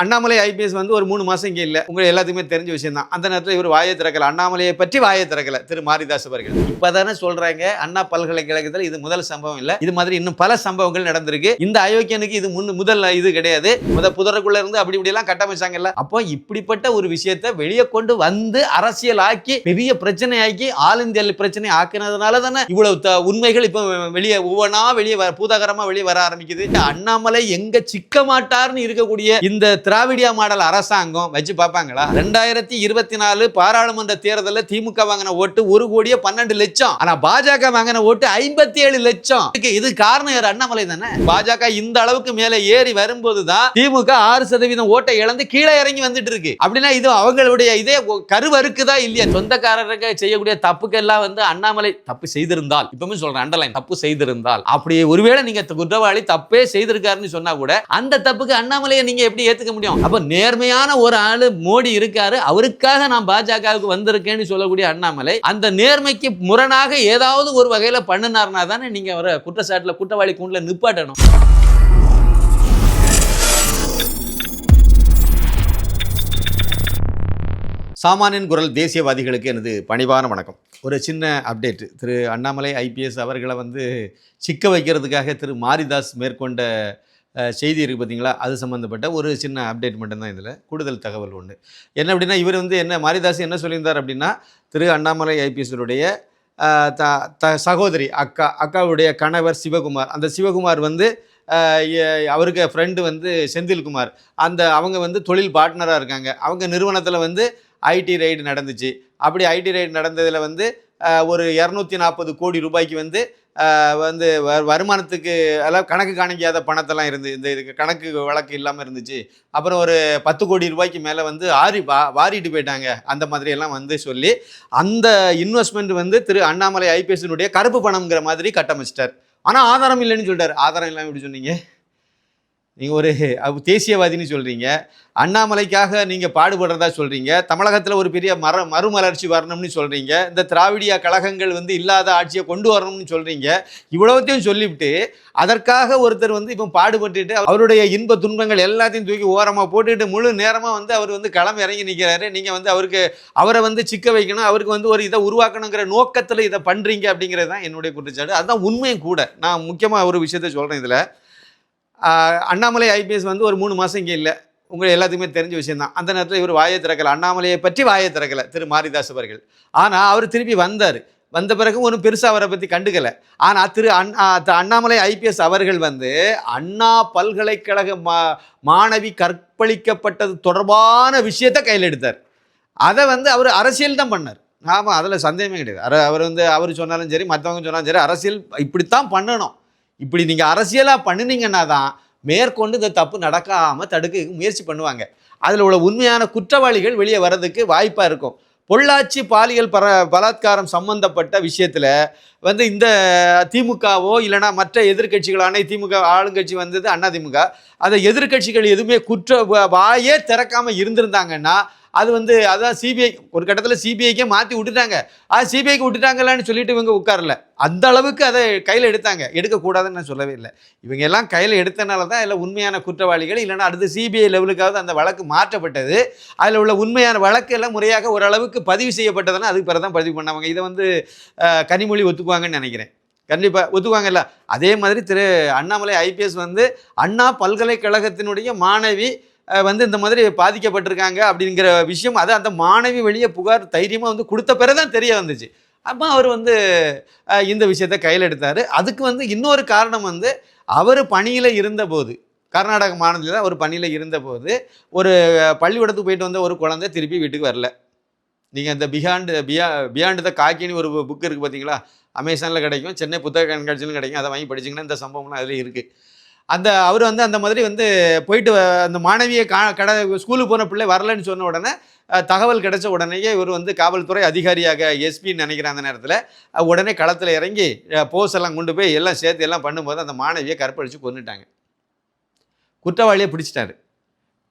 Annamalai IPS வந்து ஒரு மூணு மாசம் இங்கே இல்லை. உங்களுக்கு எல்லாத்துக்குமே தெரிஞ்ச விஷயம் தான் அந்த நேரத்தில் இவர் வாயை திறக்கல. அண்ணாமலையை பற்றி வாயை திறக்கல. திரு மாரிதாஸ் அவர்கள். இப்பதானே சொல்றாங்க அண்ணா பல்கலைக்கழகத்தில் இது முதல் சம்பவம் இல்லை. இது மாதிரி இன்னும் பல சம்பவங்கள் நடந்திருக்கு. இந்த அயோக்கியனுக்கு இது முன் முதல் இது கிடையாது. முத புதருக்குள்ள இருந்து அப்படி இப்படிலாம் கட்டமைச்சாங்கல்ல. அப்போ இப்படிப்பட்ட ஒரு விஷயத்தை வெளியே கொண்டு வந்து அரசியல் ஆக்கி பெரிய பிரச்சனை ஆக்கி ஆல் இந்தியா பிரச்சனை ஆக்கினதுனால தானே இவ்வளவு த- உண்மைகள் இப்போ வெளியே ஒவ்வொன்றா வெளியே வர வெளியே வர ஆரம்பிக்குது. அண்ணாமலை எங்க சிக்க மாட்டார்னு இருக்கக்கூடிய இந்த திராவிடியா மாடல் அரசாங்கம் வச்சு பார்ப்பாங்களா? ரெண்டாயிரத்தி இருபத்தி நாலு பாராளுமன்ற தேர்தலில் திமுக வாங்கின ஓட்டு ஒரு கோடியே பன்னெண்டு லட்சம். ஆனா பாஜக வாங்கின ஓட்டு ஐம்பத்தி ஏழு லட்சம் இது காரணம் யார்? அண்ணாமலை தானே? பாஜக இந்த அளவுக்கு மேல ஏறி வரும்போது தான் திமுக ஆறு சதவீதம் ஓட்டை இழந்து கீழே இறங்கி வந்துட்டு இருக்கு. அப்படின்னா இது அவங்களுடைய இதே கருவறுக்குதா இல்லையா? சொந்தக்காரருக்கு செய்யக்கூடிய தப்புக்கெல்லாம் வந்து அண்ணாமலை தப்பு செய்திருந்தால். இப்பவுமே சொல்றேன் அண்டர்லைன் தப்பு செய்திருந்தால். அப்படி ஒருவேளை நீங்க குற்றவாளி தப்பே செய்திருக்காருன்னு சொன்னா கூட அந்த தப்புக்கு அண்ணாமலையை நீங்க எப்படி ஏத்துக்க முடியும்? அப்ப நேர்மையான ஒரு ஆளு மோடி இருக்காரு. அவருக்காக நான் பாஜகவுக்கு வந்திருக்கேன்னு சொல்லக்கூடிய அண்ணாமலை அந்த நேர்மைக்கு முரணாக ஏதாவது ஒரு வகையில பண்ணினார்னா தானே நீங்க அவரை குற்றச்சாட்டுல குற்றவாளி கூண்டுல நிப்பாட்டணும். சாமானியன் குரல் தேசியவாதிகளுக்கு எனது பணிவான வணக்கம். ஒரு சின்ன அப்டேட். திரு அண்ணாமலை ஐபிஎஸ் அவர்களை வந்து சிக்க வைக்கிறதுக்காக திரு மாரிதாஸ் மேற்கொண்ட செய்தி இருக்குது பார்த்தீங்களா அது சம்மந்தப்பட்ட ஒரு சின்ன அப்டேட் மட்டும்தான் இதில். கூடுதல் தகவல் ஒன்று என்ன அப்படின்னா இவர் வந்து என்ன மாரிதாஸ் என்ன சொல்லியிருந்தார் அப்படின்னா திரு அண்ணாமலை ஐபிஎஸ்வருடைய த த சகோதரி அக்கா அக்காவுடைய கணவர் சிவகுமார். அந்த சிவகுமார் வந்து அவருக்கு ஃப்ரெண்டு வந்து செந்தில்குமார். அந்த அவங்க வந்து தொழில் பார்ட்னராக இருக்காங்க. அவங்க நிறுவனத்தில் வந்து ஐடி ரைடு நடந்துச்சு. அப்படி ஐடி ரைடு நடந்ததில் வந்து ஒரு இரநூத்தி நாற்பது கோடி ரூபாய்க்கு வந்து வந்து வ- வருமானத்துக்கு அதாவது கணக்கு காணிக்காத பணத்தெல்லாம் இருந்து இந்த இதுக்கு கணக்கு வழக்கு இல்லாமல் இருந்துச்சு. அப்புறம் ஒரு பத்து கோடி ரூபாய்க்கு மேலே வந்து ஆறி வா வாரிட்டு போயிட்டாங்க. அந்த மாதிரியெல்லாம் வந்து சொல்லி அந்த இன்வெஸ்ட்மெண்ட் வந்து திரு அண்ணாமலை ஐபிஎஸ்னுடைய கருப்பு பணம்ங்கிற மாதிரி கட்டமைச்சிட்டார். ஆனால் ஆதாரம் இல்லைன்னு சொல்லிட்டார். ஆதாரம் இல்லாமல் எப்படி சொன்னீங்க? நீங்கள் ஒரு தேசியவாதின்னு சொல்கிறீங்க அண்ணாமலைக்காக நீங்கள் பாடுபடுறதா சொல்கிறீங்க தமிழகத்தில் ஒரு பெரிய மர மறுமலர்ச்சி வரணும்னு சொல்கிறீங்க இந்த திராவிடியா கழகங்கள் வந்து இல்லாத ஆட்சியை கொண்டு வரணும்னு சொல்கிறீங்க இவ்வளவுத்தையும் சொல்லிவிட்டு அதற்காக ஒருத்தர் வந்து இப்போ பாடுபட்டுட்டு அவருடைய இன்ப துன்பங்கள் எல்லாத்தையும் தூக்கி ஓரமாக போட்டுட்டு முழு நேரமாக வந்து அவர் வந்து களம் இறங்கி நிற்கிறாரு நீங்கள் வந்து அவருக்கு அவரை வந்து சிக்க வைக்கணும் அவருக்கு வந்து ஒரு இதை உருவாக்கணுங்கிற நோக்கத்தில் இதை பண்ணுறீங்க அப்படிங்கிறது தான் என்னுடைய குற்றச்சாட்டு. அதுதான் உண்மையும் கூட. நான் முக்கியமாக ஒரு விஷயத்த சொல்கிறேன் இதில். அண்ணாமலை ஐபிஎஸ் வந்து ஒரு மூணு மாதம் இங்கே இல்லை. உங்கள் எல்லாத்துக்குமே தெரிஞ்ச விஷயந்தான் அந்த நேரத்தில் இவர் வாயை திறக்கல. அண்ணாமலையை பற்றி வாயை திறக்கலை திரு மாரிதாஸ் அவர்கள். ஆனால் அவர் திருப்பி வந்தார். வந்த பிறகு ஒன்றும் பெருசாக அவரை பற்றி கண்டுக்கலை. ஆனால் திரு அண் த- அண்ணாமலை ஐபிஎஸ் அவர்கள் வந்து அண்ணா பல்கலைக்கழக மா மாணவி கற்பழிக்கப்பட்டது தொடர்பான விஷயத்தை கையில் எடுத்தார். அதை வந்து அவர் அரசியல் தான் பண்ணார். ஆமாம் அதில் சந்தேகமே கிடையாது. அவர் வந்து அவர் சொன்னாலும் சரி மற்றவங்க சொன்னாலும் சரி அரசியல் இப்படித்தான் பண்ணணும். இப்படி நீங்கள் அரசியலாக பண்ணினீங்கன்னா தான் மேற்கொண்டு இந்த தப்பு நடக்காமல் தடுக்க முயற்சி பண்ணுவாங்க. அதில் உள்ள உண்மையான குற்றவாளிகள் வெளியே வர்றதுக்கு வாய்ப்பாக இருக்கும். பொள்ளாச்சி பாலியல் பர பலாத்காரம் சம்பந்தப்பட்ட விஷயத்தில் வந்து இந்த திமுகவோ இல்லைனா மற்ற எதிர்க்கட்சிகளான திமுக ஆளுங்கட்சி வந்தது அண்ணா திமுக. அந்த எதிர்க்கட்சிகள் எதுவுமே குற்ற வாயே திறக்காமல் இருந்திருந்தாங்கன்னா அது வந்து அதான் சிபிஐ ஒரு கட்டத்தில் சிபிஐக்கே மாற்றி விட்டுட்டாங்க. அது சிபிஐக்கு விட்டுட்டாங்களான்னு சொல்லிட்டு இவங்க உட்காரல. அந்த அளவுக்கு அதை கையில் எடுத்தாங்க. எடுக்கக்கூடாதுன்னு நான் சொல்லவே இல்லை. இவங்க எல்லாம் கையில் எடுத்தனால தான் இல்லை உண்மையான குற்றவாளிகள் இல்லைன்னா அடுத்து சிபிஐ லெவலுக்காவது அந்த வழக்கு மாற்றப்பட்டது. அதில் உள்ள உண்மையான வழக்கு எல்லாம் முறையாக ஓரளவுக்கு பதிவு செய்யப்பட்டதுன்னா அதுக்கு பிறகு தான் பதிவு பண்ணாங்க. இதை வந்து கனிமொழி ஒத்துக்குவாங்கன்னு நினைக்கிறேன். கண்டிப்பாக ஒத்துக்குவாங்கல்ல. அதே மாதிரி திரு அண்ணாமலை ஐபிஎஸ் வந்து அண்ணா பல்கலைக்கழகத்தினுடைய மாணவி வந்து இந்த மாதிரி பாதிக்கப்பட்டிருக்காங்க அப்படிங்கிற விஷயம் அது அந்த மாணவி வெளியே புகார் தைரியமாக வந்து கொடுத்த பிறகு தான் தெரிய வந்துச்சு. அப்போ அவர் வந்து இந்த விஷயத்தை கையில் எடுத்தார். அதுக்கு வந்து இன்னொரு காரணம் வந்து அவர் பணியில் இருந்தபோது கர்நாடக மாநிலத்தில் அவர் பணியில் இருந்தபோது ஒரு பள்ளிக்கூடத்துக்கு போயிட்டு வந்த ஒரு குழந்தை திருப்பி வீட்டுக்கு வரல. நீங்கள் இந்த பியாண்டு பியா பியாண்டு த காக்கின்னு ஒரு புக் இருக்குது பார்த்தீங்களா அமேசானில் கிடைக்கும் சென்னை புத்தக கண்காட்சியிலும் கிடைக்கும் அதை வாங்கி படிச்சிங்கன்னா இந்த சம்பவம்லாம் அதில் இருக்குது அந்த அவர் வந்து அந்த மாதிரி வந்து போயிட்டு வ- அந்த மாணவியை கா கடை ஸ்கூலுக்கு போன பிள்ளை வரலன்னு சொன்ன உடனே தகவல் கிடைச்ச உடனேயே இவர் வந்து காவல்துறை அதிகாரியாக எஸ்பின்னு நினைக்கிறேன் அந்த நேரத்தில் உடனே களத்தில் இறங்கி போஸ் எல்லாம் கொண்டு போய் எல்லாம் சேர்த்து எல்லாம் பண்ணும்போது அந்த மாணவியை கற்பழித்து கொண்டுட்டாங்க குற்றவாளியை பிடிச்சிட்டாரு.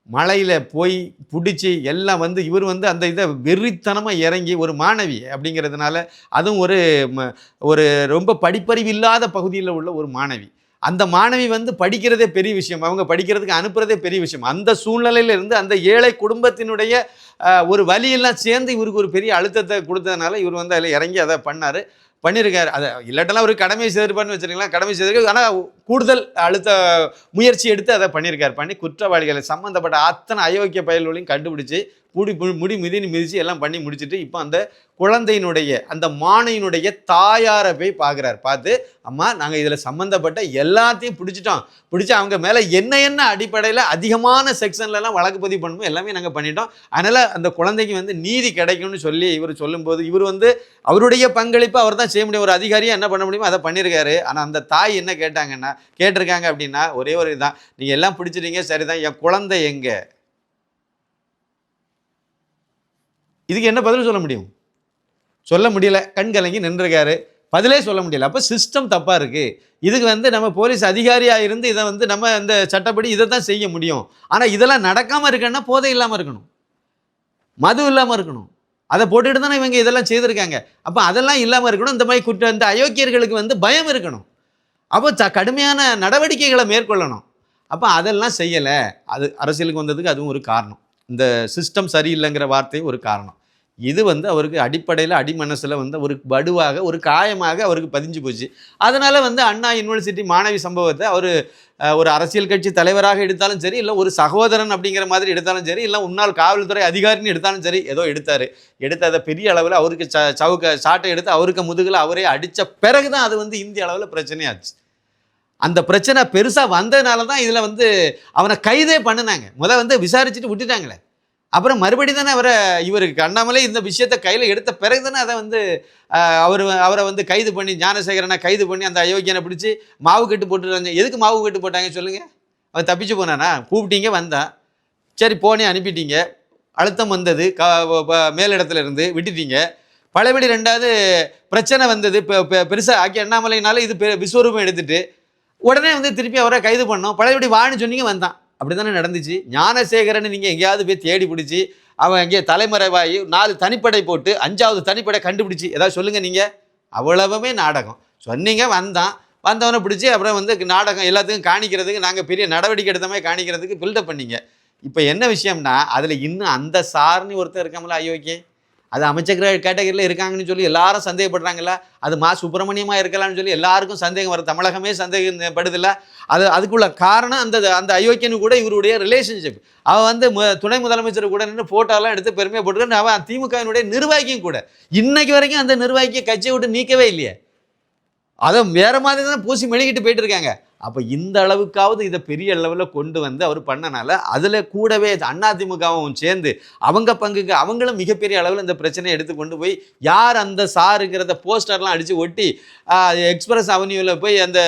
மலையில் போய் பிடிச்சி எல்லாம் வந்து இவர் வந்து அந்த இதை வெறித்தனமாக இறங்கி ஒரு மாணவி அப்படிங்கிறதுனால அதுவும் ஒரு ம- ஒரு ரொம்ப படிப்பறிவு இல்லாத பகுதியில் உள்ள ஒரு மாணவி. அந்த மாணவி வந்து படிக்கிறதே பெரிய விஷயம். அவங்க படிக்கிறதுக்கு அனுப்புறதே பெரிய விஷயம். அந்த சூழ்நிலையிலிருந்து அந்த ஏழை குடும்பத்தினுடைய ஒரு வழியெல்லாம் சேர்ந்து இவருக்கு ஒரு பெரிய அழுத்தத்தை கொடுத்ததுனால இவர் வந்து அதில் இறங்கி அதை பண்ணார். பண்ணியிருக்காரு அதை இல்லாட்டெல்லாம் ஒரு கடமை செய்திருப்பான்னு வச்சுருக்கலாம் கடமை செய்திருக்கு ஆனால் கூடுதல் அழுத்த முயற்சி எடுத்து அதை பண்ணியிருக்காரு பண்ணி குற்றவாளிகளை சம்மந்தப்பட்ட அத்தனை அயோக்கிய பயல்களையும் கண்டுபிடிச்சி முடி முடி மிதின்னு மிதிச்சு எல்லாம் பண்ணி முடிச்சுட்டு இப்போ அந்த குழந்தையினுடைய அந்த மானையினுடைய தாயாரை போய் பார்க்குறாரு. பார்த்து அம்மா நாங்கள் இதில் சம்மந்தப்பட்ட எல்லாத்தையும் பிடிச்சிட்டோம். பிடிச்சி அவங்க மேலே என்ன என்ன அடிப்படையில் அதிகமான செக்ஷன்லலாம் வழக்கு பதிவு பண்ணணுமோ எல்லாமே நாங்கள் பண்ணிட்டோம். அதனால் அந்த குழந்தைக்கு வந்து நீதி கிடைக்கும்னு சொல்லி இவர் சொல்லும்போது இவர் வந்து அவருடைய பங்களிப்பு அவர் தான் செய்ய முடியும். ஒரு அதிகாரியாக என்ன பண்ண முடியுமோ அதை பண்ணியிருக்காரு ஆனால் அந்த தாய் என்ன கேட்டாங்கன்னா கேட்டிருக்காங்க அப்படின்னா ஒரே ஒரு இதுதான் நீங்கள் எல்லாம் பிடிச்சிட்டீங்க சரிதான். என் குழந்தை எங்கே? இதுக்கு என்ன பதில் சொல்ல முடியும்? சொல்ல முடியல. கண் கலங்கி நின்றுருக்காரு. பதிலே சொல்ல முடியல. அப்போ சிஸ்டம் தப்பாக இருக்குது இதுக்கு வந்து நம்ம போலீஸ் அதிகாரியாக இருந்து இதை வந்து நம்ம இந்த சட்டப்படி இதை தான் செய்ய முடியும். ஆனால் இதெல்லாம் நடக்காமல் இருக்கணும்னா போதை இல்லாமல் இருக்கணும். மது இல்லாமல் இருக்கணும். அதை போட்டுட்டு தானே இவங்க இதெல்லாம் செய்திருக்காங்க. அப்போ அதெல்லாம் இல்லாமல் இருக்கணும். இந்த மாதிரி குற்ற இந்த அயோக்கியர்களுக்கு வந்து பயம் இருக்கணும். அப்போ த கடுமையான நடவடிக்கைகளை மேற்கொள்ளணும். அப்போ அதெல்லாம் செய்யலை. அது அரசியலுக்கு வந்ததுக்கு அதுவும் ஒரு காரணம். இந்த சிஸ்டம் சரியில்லைங்கிற வார்த்தை ஒரு காரணம். இது வந்து அவருக்கு அடிப்படையில் அடிமனசில் வந்து ஒரு வடுவாக ஒரு காயமாக அவருக்கு பதிஞ்சு போச்சு. அதனால் வந்து அண்ணா யூனிவர்சிட்டி மாணவி சம்பவத்தை அவர் ஒரு அரசியல் கட்சி தலைவராக எடுத்தாலும் சரி இல்லை ஒரு சகோதரன் அப்படிங்கிற மாதிரி எடுத்தாலும் சரி இல்லை முன்னாள் காவல்துறை அதிகாரின்னு எடுத்தாலும் சரி ஏதோ எடுத்தார். எடுத்து அதை பெரிய அளவில் அவருக்கு ச சவுக்க சாட்டை எடுத்து அவருக்கு முதுகில் அவரே அடித்த பிறகு தான் அது வந்து இந்திய அளவில் பிரச்சனையாச்சு. அந்த பிரச்சனை பெருசாக வந்ததுனால தான் இதில் வந்து அவனை கைதே பண்ணினாங்க. முதல் வந்து விசாரிச்சுட்டு விட்டுட்டாங்களே. அப்புறம் மறுபடி தானே அவரை இவருக்கு அண்ணாமலை இந்த விஷயத்தை கையில் எடுத்த பிறகு தானே அதை வந்து அவர் அவரை வந்து கைது பண்ணி ஞானசேகரனை கைது பண்ணி அந்த அயோக்கியனை பிடிச்சி மாவு கட்டு போட்டுருந்தாங்க எதுக்கு மாவு கட்டு போட்டாங்க சொல்லுங்கள் அவன் தப்பிச்சு போனானா? கூப்பிட்டீங்க வந்தான். சரி போனே அனுப்பிட்டீங்க. அழுத்தம் வந்தது. க மேலிடத்துல இருந்து விட்டுட்டீங்க. பழையபடி ரெண்டாவது பிரச்சனை வந்தது. இப்போ பெருசாக ஆக்கி அண்ணாமலைனால இது பெ- விஸ்வரூபம் எடுத்துட்டு உடனே வந்து திருப்பி அவரை கைது பண்ணோம். பழையபடி வான்னு சொன்னீங்க வந்தான். அப்படி தானே நடந்துச்சு. ஞானசேகரன் நீங்கள் எங்கேயாவது போய் தேடி பிடிச்சி அவன் எங்கேயே தலைமறைவாகி நாலு தனிப்படை போட்டு அஞ்சாவது தனிப்படை கண்டுபிடிச்சி ஏதாவது சொல்லுங்கள் நீங்கள் அவ்வளவுமே நாடகம். சொன்னீங்க வந்தான். வந்தவனை பிடிச்சி அப்புறம் வந்து நாடகம் எல்லாத்துக்கும் காணிக்கிறதுக்கு நாங்கள் பெரிய நடவடிக்கை எடுத்த மாதிரி காணிக்கிறதுக்கு பில்டப் பண்ணீங்க. இப்போ என்ன விஷயம்னா அதில் இன்னும் அந்த சார்னு ஒருத்தர் இருக்காமல அயோக்கிய அது அமைச்சர் கேட்டகரியில் இருக்காங்கன்னு சொல்லி எல்லாரும் சந்தேகப்படுறாங்கல்ல. அது மா சுப்பிரமணியமாக இருக்கலாம்னு சொல்லி எல்லாருக்கும் சந்தேகம் வர தமிழகமே சந்தேகப்படுதில்ல. அது அதுக்குள்ள காரணம் அந்த அந்த அயோக்கியனு கூட இவருடைய ரிலேஷன்ஷிப் அவன் வந்து துணை முதலமைச்சர் கூட நின்று ஃபோட்டோலாம் எடுத்து பெருமையாக போட்டுக்கிட்டு அவன் திமுகவினுடைய நிர்வாகியும் கூட. இன்னைக்கு வரைக்கும் அந்த நிர்வாகியை கட்சியை விட்டு நீக்கவே இல்லையே. அதை வேற மாதிரி தான் பூசி மெழுகிட்டு போயிட்டு இருக்காங்க. அப்போ இந்த அளவுக்காவது இதை பெரிய அளவில் கொண்டு வந்து அவர் பண்ணனால அதில் கூடவே அதிமுகவும் சேர்ந்து அவங்க பங்குக்கு அவங்களும் மிகப்பெரிய அளவில் இந்த பிரச்சனையை எடுத்து கொண்டு போய் யார் அந்த சாருங்கிறத போஸ்டர்லாம் அடித்து ஒட்டி எக்ஸ்பிரஸ் அவென்யூவில் போய் அந்த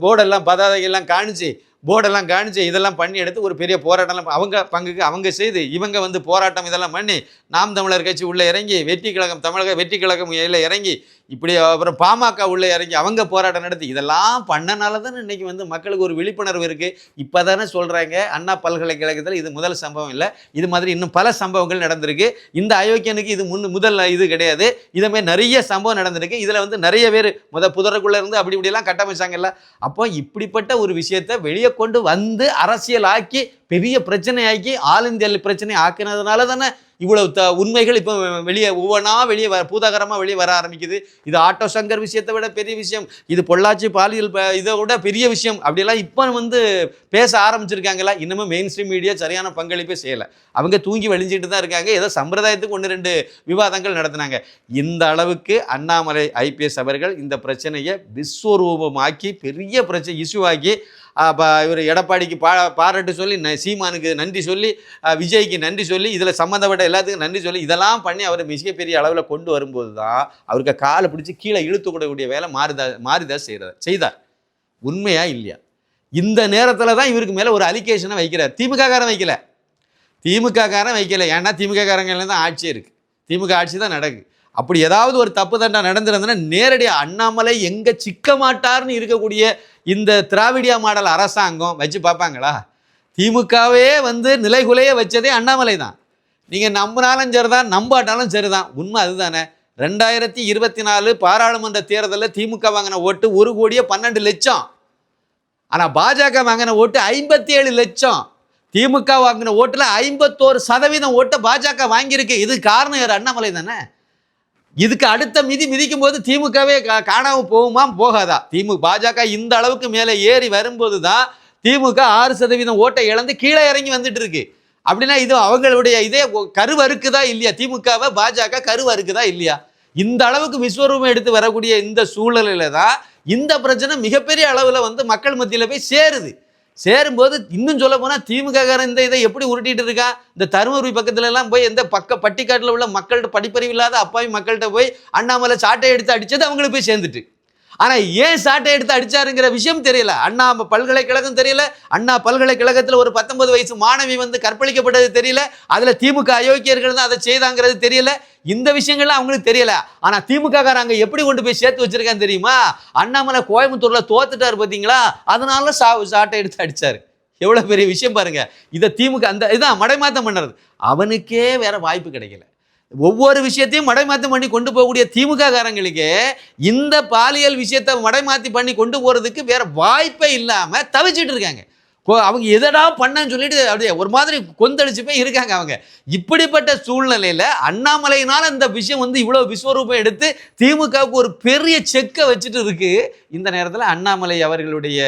போர்டெல்லாம் பதாதைகள்லாம் காணிச்சு போர்டெல்லாம் காணிச்சு இதெல்லாம் பண்ணி எடுத்து ஒரு பெரிய போராட்டம்லாம் அவங்க பங்குக்கு அவங்க செய்து இவங்க வந்து போராட்டம் இதெல்லாம் பண்ணி நாம் தமிழர் கட்சி உள்ளே இறங்கி வெற்றி கழகம் தமிழக வெற்றி கழகம் உள்ளே இறங்கி இப்படி அப்புறம் பாமக உள்ளே இறங்கி அவங்க போராட்டம் நடத்தி இதெல்லாம் பண்ணனால தான் இன்னைக்கு வந்து மக்களுக்கு ஒரு விழிப்புணர்வு இருக்குது இப்போ தானே சொல்கிறாங்க அண்ணா பல்கலைக்கழகத்தில் இது முதல் சம்பவம் இல்லை இது மாதிரி இன்னும் பல சம்பவங்கள் நடந்திருக்கு. இந்த அயோக்கியனுக்கு இது முன் முதல் இது கிடையாது. இதே மாதிரி நிறைய சம்பவம் நடந்திருக்கு. இதில் வந்து நிறைய பேர் முத புதருக்குள்ளே இருந்து அப்படி இப்படிலாம் கட்டமைச்சாங்கல்ல. அப்போ இப்படிப்பட்ட ஒரு விஷயத்தை வெளியே கொண்டு வந்து அரசியலாக்கி பெரிய பிரச்சனையாக்கி ஆல் இந்தியா பிரச்சனை ஆக்கினதுனால தானே இவ்வளவு த உண்மைகள் இப்போ வெளியே ஒவ்வொன்றா வெளியே வர பூதாகரமாக வெளியே வர ஆரம்பிக்குது. இது ஆட்டோ சங்கர் விஷயத்தை விட பெரிய விஷயம். இது பொள்ளாச்சி பாலியல் இதை விட பெரிய விஷயம். அப்படியெல்லாம் இப்போ வந்து பேச ஆரம்பிச்சிருக்காங்களா? இன்னமும் மெயின் ஸ்ட்ரீம் மீடியா சரியான பங்களிப்பே செய்யலை. அவங்க தூங்கி வழிஞ்சிட்டு தான் இருக்காங்க. ஏதோ சம்பிரதாயத்துக்கு ஒன்று ரெண்டு விவாதங்கள் நடத்துனாங்க. இந்த அளவுக்கு அண்ணாமலை ஐபிஎஸ் அவர்கள் இந்த பிரச்சனையை விஸ்வரூபமாக்கி பெரிய பிரச்சனை இஷ்யூ ஆக்கி இவர் எடப்பாடிக்கு பா பாராட்டு சொல்லி ந- சீமானுக்கு நன்றி சொல்லி விஜய்க்கு நன்றி சொல்லி இதில் சம்மந்தப்பட்ட எல்லாத்துக்கும் நன்றி சொல்லி இதெல்லாம் பண்ணி அவர் மிகப்பெரிய அளவில் கொண்டு வரும்போது தான் அவருக்கு காலை பிடிச்சி கீழே இழுத்து கூடக்கூடிய வேலை மாறுதா மாரிதாஸ் செய்கிறார் செய்தார். உண்மையா இல்லையா? இந்த நேரத்தில் தான் இவருக்கு மேலே ஒரு அலிகேஷனை வைக்கிறார். திமுக காரன் வைக்கல. திமுக காரன் வைக்கல. ஏன்னா திமுக தான் ஆட்சி இருக்குது திமுக ஆட்சி தான் நடக்குது அப்படி ஏதாவது ஒரு தப்பு தண்டா நடந்திருந்ததுன்னா நேரடியாக அண்ணாமலை எங்கே சிக்க மாட்டார்னு இருக்கக்கூடிய இந்த திராவிடியா மாடல் அரசாங்கம் வச்சு பார்ப்பாங்களா? திமுகவே வந்து நிலைகுலைய வச்சதே அண்ணாமலை தான். நீங்கள் நம்பினாலும் சரிதான் நம்பாட்டாலும் சரிதான். உண்மை அதுதானே. ரெண்டாயிரத்தி இருபத்தி நாலு பாராளுமன்ற தேர்தலில் திமுக வாங்கின ஓட்டு ஒரு கோடியே பன்னெண்டு லட்சம். ஆனால் பாஜக வாங்கின ஓட்டு ஐம்பத்தி ஏழு லட்சம். திமுக வாங்கின ஓட்டில் ஐம்பத்தோரு சதவீதம் ஓட்டை பாஜக வாங்கியிருக்கு. இது காரணம் யார்? அண்ணாமலை தானே. இதுக்கு அடுத்த மிதி மிதிக்கும் போது திமுகவே கா- காணாம போகுமா? போகாதா. திமுக பாஜக இந்த அளவுக்கு மேலே ஏறி வரும்போது தான் திமுக ஆறு சதவீதம் ஓட்டை இழந்து கீழே இறங்கி வந்துட்டு இருக்கு அப்படின்னா இது அவங்களுடைய இதே ஒ- கருவறுக்குதா இல்லையா? திமுகவை பாஜக கருவறுக்குதா இல்லையா? இந்த அளவுக்கு விஸ்வரூபம் எடுத்து வரக்கூடிய இந்த சூழலில் தான் இந்த பிரச்சனை மிகப்பெரிய அளவில் வந்து மக்கள் மத்தியில் போய் சேருது. சேரும்போது இன்னும் சொல்ல போனால் திமுக இந்த இதை எப்படி உருட்டிட்டு இருக்கா? இந்த தருமபுரி பக்கத்துல எல்லாம் போய் எந்த பக்க பட்டிக்காட்டில் உள்ள மக்கள்கிட்ட படிப்பறிவு இல்லாத அப்பாவி மக்கள்கிட்ட போய் அண்ணாமலை சாட்டை எடுத்து அடிச்சது அவங்களுக்கு போய் சேர்ந்துட்டு. ஆனால் ஏன் சாட்டை எடுத்து அடிச்சாருங்கிற விஷயம் தெரியல. அண்ணா பல்கலைக்கழகம் தெரியல. அண்ணா பல்கலைக்கழகத்தில் ஒரு பத்தொன்பது வயசு மாணவி வந்து கற்பழிக்கப்பட்டது தெரியல. அதில் திமுக அயோக்கியர்கள் தான் அதை செய்தாங்கிறது தெரியல. இந்த விஷயங்கள்லாம் அவங்களுக்கு தெரியல. ஆனால் திமுக காரங்க எப்படி கொண்டு போய் சேர்த்து வச்சிருக்கான்னு தெரியுமா? அண்ணாமலை கோயம்புத்தூரில் தோத்துட்டாரு பார்த்தீங்களா அதனால சா சாட்டை எடுத்து அடித்தார் எவ்வளோ பெரிய விஷயம் பாருங்கள் இதை திமுக அந்த இதான் மடைமாத்தம் பண்ணுறது. அவனுக்கே வேற வாய்ப்பு கிடைக்கல. ஒவ்வொரு விஷயத்தையும் மடைமாத்தம் பண்ணி கொண்டு போகக்கூடிய திமுக காரங்களுக்கு இந்த பாலியல் விஷயத்தை மடைமாத்தி பண்ணி கொண்டு போறதுக்கு வேற வாய்ப்பே இல்லாம தவிச்சிட்டு இருக்காங்க. அவங்க எதடா பண்ணன்னு சொல்லிட்டு அப்படியே ஒரு மாதிரி கொந்தளிச்சு போய் இருக்காங்க அவங்க. இப்படிப்பட்ட சூழ்நிலையில அண்ணாமலையினால இந்த விஷயம் வந்து இவ்வளவு விஸ்வரூபம் எடுத்து திமுகவுக்கு ஒரு பெரிய செக்கை வச்சுட்டு இருக்கு. இந்த நேரத்தில் அண்ணாமலை அவர்களுடைய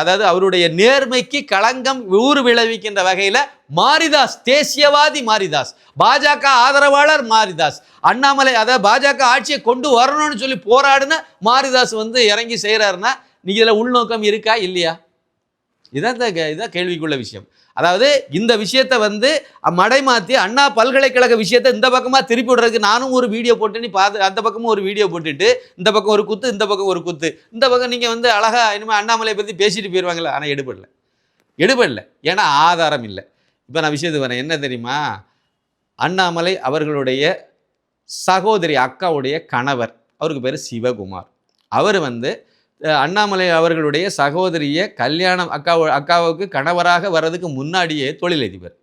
அதாவது அவருடைய நேர்மைக்கு களங்கம் ஊறு விளைவிக்கின்ற வகையில மாரிதாஸ் தேசியவாதி மாரிதாஸ் பாஜக ஆதரவாளர் மாரிதாஸ் அண்ணாமலை அதாவது பாஜக ஆட்சியை கொண்டு வரணும்னு சொல்லி போராடுன மாரிதாஸ் வந்து இறங்கி செய்கிறாருன்னா நீங்க இதில் உள்நோக்கம் இருக்கா இல்லையா? இதான் இந்த கே- இதான் கேள்விக்குள்ள விஷயம். அதாவது இந்த விஷயத்தை வந்து மடைமாத்தி அண்ணா பல்கலைக்கழக விஷயத்தை இந்த பக்கமாக திருப்பி விடுறதுக்கு நானும் ஒரு வீடியோ போட்டு நீ பார்த்து அந்த பக்கமும் ஒரு வீடியோ போட்டுட்டு இந்த பக்கம் ஒரு குத்து இந்த பக்கம் ஒரு குத்து. இந்த பக்கம் நீங்கள் வந்து அழகாக இனிமேல் அண்ணாமலையை பற்றி பேசிட்டு போயிடுவாங்களே ஆனால் எடுபடல. எடுபடல. ஏன்னா ஆதாரம் இல்லை. இப்போ நான் விஷயத்துக்கு வரேன். என்ன தெரியுமா? அண்ணாமலை அவர்களுடைய சகோதரி அக்காவுடைய கணவர். அவருக்கு பேர் சிவகுமார். அவர் வந்து அண்ணாமலை அவர்களுடைய சகோதரியை கல்யாணம் அக்கா அக்காவுக்கு கணவராக வர்றதுக்கு முன்னாடியே தொழிலதிபர்.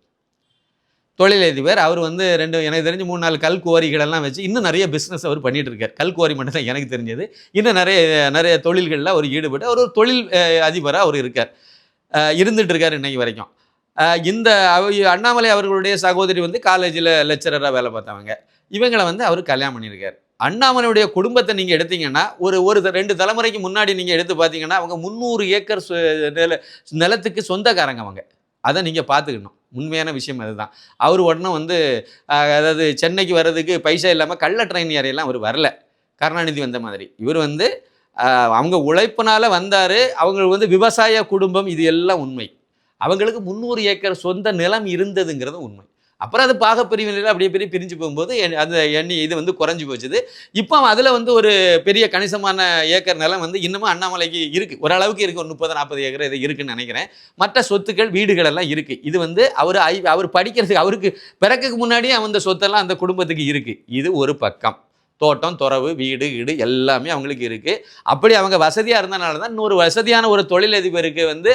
தொழிலதிபர் அவர் வந்து ரெண்டு எனக்கு தெரிஞ்சு மூணு நாலு கல் குவாரிகளெல்லாம் வச்சு இன்னும் நிறைய பிஸ்னஸ் அவர் பண்ணிகிட்டு இருக்கார். கல் குவாரி மட்டும் தான் எனக்கு தெரிஞ்சது. இன்னும் நிறைய நிறைய தொழில்களில் அவர் ஈடுபட்டு அவர் ஒரு தொழில் அதிபராக அவர் இருக்கார். இருந்துட்டுருக்கார் இருந்துட்டு இருக்கார் வரைக்கும். இந்த அவ- அண்ணாமலை அவர்களுடைய சகோதரி வந்து காலேஜில் லெக்சரராக வேலை பார்த்தவங்க. இவங்களை வந்து அவர் கல்யாணம் பண்ணியிருக்கார். அண்ணாமலையுடைய குடும்பத்தை நீங்கள் எடுத்தீங்கன்னா ஒரு ஒரு ரெண்டு தலைமுறைக்கு முன்னாடி நீங்கள் எடுத்து பார்த்தீங்கன்னா அவங்க முந்நூறு ஏக்கர் நில நிலத்துக்கு சொந்தக்காரங்க அவங்க. அதை நீங்கள் பார்த்துக்கணும் உண்மையான விஷயம் அதுதான். அவர் உடனே வந்து அதாவது சென்னைக்கு வர்றதுக்கு பைசா இல்லாமல் கள்ள ட்ரெயின் ஏறையெல்லாம் அவர் வரல. கருணாநிதி வந்த மாதிரி. இவர் வந்து அவங்க உழைப்பினால வந்தார். அவங்க வந்து விவசாய குடும்பம் இது எல்லாம் உண்மை. அவங்களுக்கு முந்நூறு ஏக்கர் சொந்த நிலம் இருந்ததுங்கிறது உண்மை. அப்புறம் அது பாகப்பிரிவினையில் அப்படியே பெரிய பிரிஞ்சு போகும்போது அந்த எண்ணி இது வந்து குறைஞ்சி போச்சுது. இப்போ அதில் வந்து ஒரு பெரிய கணிசமான ஏக்கர் நிலம் வந்து இன்னமும் அண்ணாமலைக்கு இருக்குது ஓரளவுக்கு இருக்குது ஒரு முப்பது நாற்பது ஏக்கர் இது இருக்குன்னு நினைக்கிறேன். மற்ற சொத்துக்கள் வீடுகள் எல்லாம் இருக்குது இது வந்து அவர் ஐ அவர் படிக்கிறதுக்கு அவருக்கு பிறக்குக்கு முன்னாடியே அந்த சொத்தெல்லாம் அந்த குடும்பத்துக்கு இருக்குது இது ஒரு பக்கம். தோட்டம் துறவு வீடு வீடு எல்லாமே அவங்களுக்கு இருக்குது அப்படி அவங்க வசதியாக இருந்தனால தான் இன்னொரு வசதியான ஒரு தொழிலதிபருக்கு வந்து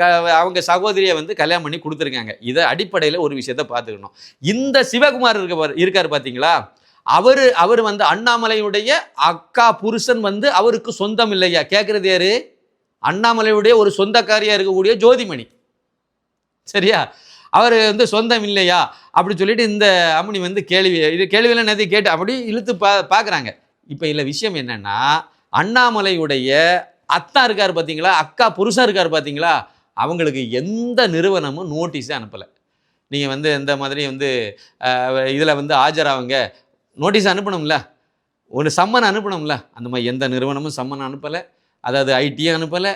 க அவங்க சகோதரியை வந்து கல்யாணம் பண்ணி கொடுத்துருக்காங்க. இதை அடிப்படையில் ஒரு விஷயத்த பார்த்துக்கணும். இந்த சிவகுமார் இருக்க இருக்கார் பார்த்தீங்களா அவர் அவர் வந்து அண்ணாமலையுடைய அக்கா புருஷன் வந்து அவருக்கு சொந்தம் இல்லையா? கேட்குறது யாரு? அண்ணாமலையுடைய ஒரு சொந்தக்காரியாக இருக்கக்கூடிய ஜோதிமணி. சரியா? அவர் வந்து சொந்தம் இல்லையா? அப்படி சொல்லிட்டு இந்த அம்முனி வந்து கேள்வி இது கேள்வியெல்லாம் நேற்று கேட்டு அப்படி இழுத்து பா பார்க்குறாங்க இப்போ இதில் விஷயம் என்னென்னா அண்ணாமலையுடைய அத்தா இருக்கார் பார்த்தீங்களா அக்கா புருஷன் இருக்கார் பார்த்தீங்களா அவங்களுக்கு எந்த நிறுவனமும் நோட்டீஸே அனுப்பலை. நீங்கள் வந்து இந்த மாதிரி வந்து இதில் வந்து ஆஜராகுங்க நோட்டீஸ் அனுப்பணும்ல. ஒரு சம்மன் அனுப்பணும்ல. அந்த மாதிரி எந்த நிறுவனமும் சம்மன் அனுப்பலை. அதாவது ஐடியும் அனுப்பலை.